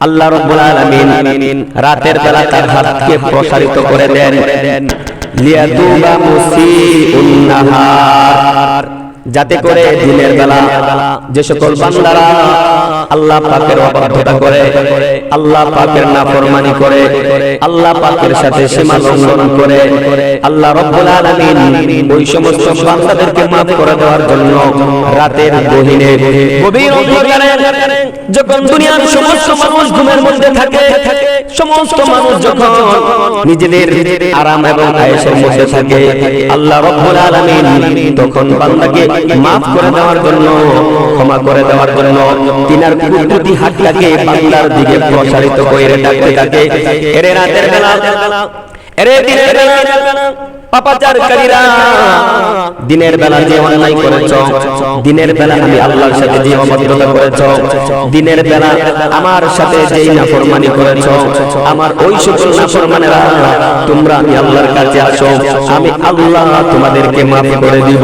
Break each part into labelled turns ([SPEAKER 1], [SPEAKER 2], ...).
[SPEAKER 1] আল্লাহ রব্বুল আলামিন রাতের বেলা তার হাতকে প্রসারিত করে দেন। লিয়াতুবা যাতে করে দিনের বেলা যে সকল বান্দারা আল্লাহ পাকের অবাধ্যতা করে আল্লাহ পাকের নাফরমানি করে আল্লাহ পাকের সাথে সীমা লঙ্ঘন করে আল্লাহ রব্বুল আলামিন ওই সমস্ত বান্দাদেরকে maaf করে দেওয়ার জন্য রাতের গহীনে গভীর অন্ধকারে যখন দুনিয়ার সমস্ত মানুষ ঘুমের মধ্যে থাকে সমস্ত মানুষ যখন নিজেদের আরাম এবং আয়েশের মধ্যে থাকে, আল্লাহ রব্বুল আলামিন তখন বান্দাকে maaf করে দেওয়ার জন্য, ক্ষমা করে দেওয়ার জন্য তিনার কুদরতি হাতটাকে বান্দার দিকে প্রসারিত করে ডাকতে থাকে। এরে রাতের বেলা, এরে দিনের বেলা পাপাচারকারীরা দিনের বেলা যে অন্যায় করেছ, দিনের বেলা আমি আল্লাহর সাথে যে অবাধ্যতা করেছ, দিনের বেলা আমার সাথে যেই নাফরমানি করেছ, আমার ওই সকল নাফরমানেরা, তোমরা আমি আল্লাহর কাছে আসো, আমি আল্লাহ তোমাদেরকে মাফ করে দিব।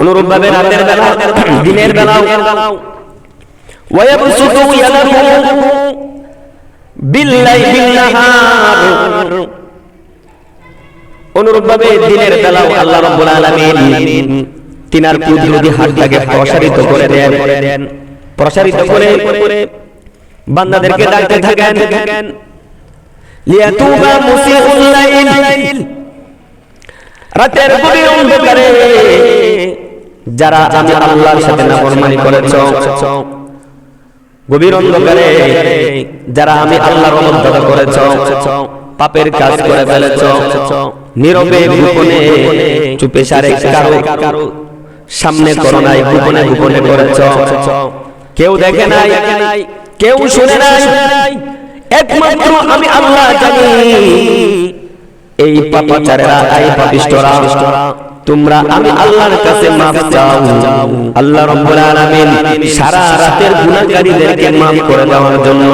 [SPEAKER 1] অনুরূপ ভাবে রাতের বেলা, দিনের বেলাও ওয়াবসুতু ইয়াদাহু বিল্লাই অনুরূপ ভাবে দিনের বেলাও আল্লাহ রাব্বুল আলামিন তিনার কুদরতি হাতটাকে প্রসারিত করে দেন। প্রসারিত করে বান্দাদেরকে ডাকতে থাকেন, লিয়াতুবা মুসিউল লাইল। রাতের গভীর অন্ধকারে যারা আমি আল্লাহর সাথে নাফরমানি করেছ গভীর অন্ধকারে যারা আমি আল্লাহর করেছ পাপের কাজ করে ফেলেছ নীরবে গোপনে চুপে সারে কারও সামনে করো নাই গোপনে গোপনে করেছ। কেউ দেখে নাই কেউ শুনে নাই একমাত্র আমি আল্লাহ জানি। এই পাপাচারেরা এই পাপিষ্টরা তোমরা আমি আল্লাহর কাছে মাফ চাও। আল্লাহ রব্বুল আলামিন সারা রাতের গুনাহগারীদেরকে মাফ করে দেওয়ার জন্য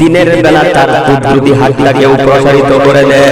[SPEAKER 1] দিনের বেলা তার কুদরতি হাতটাকে প্রসারিত করে দেয়।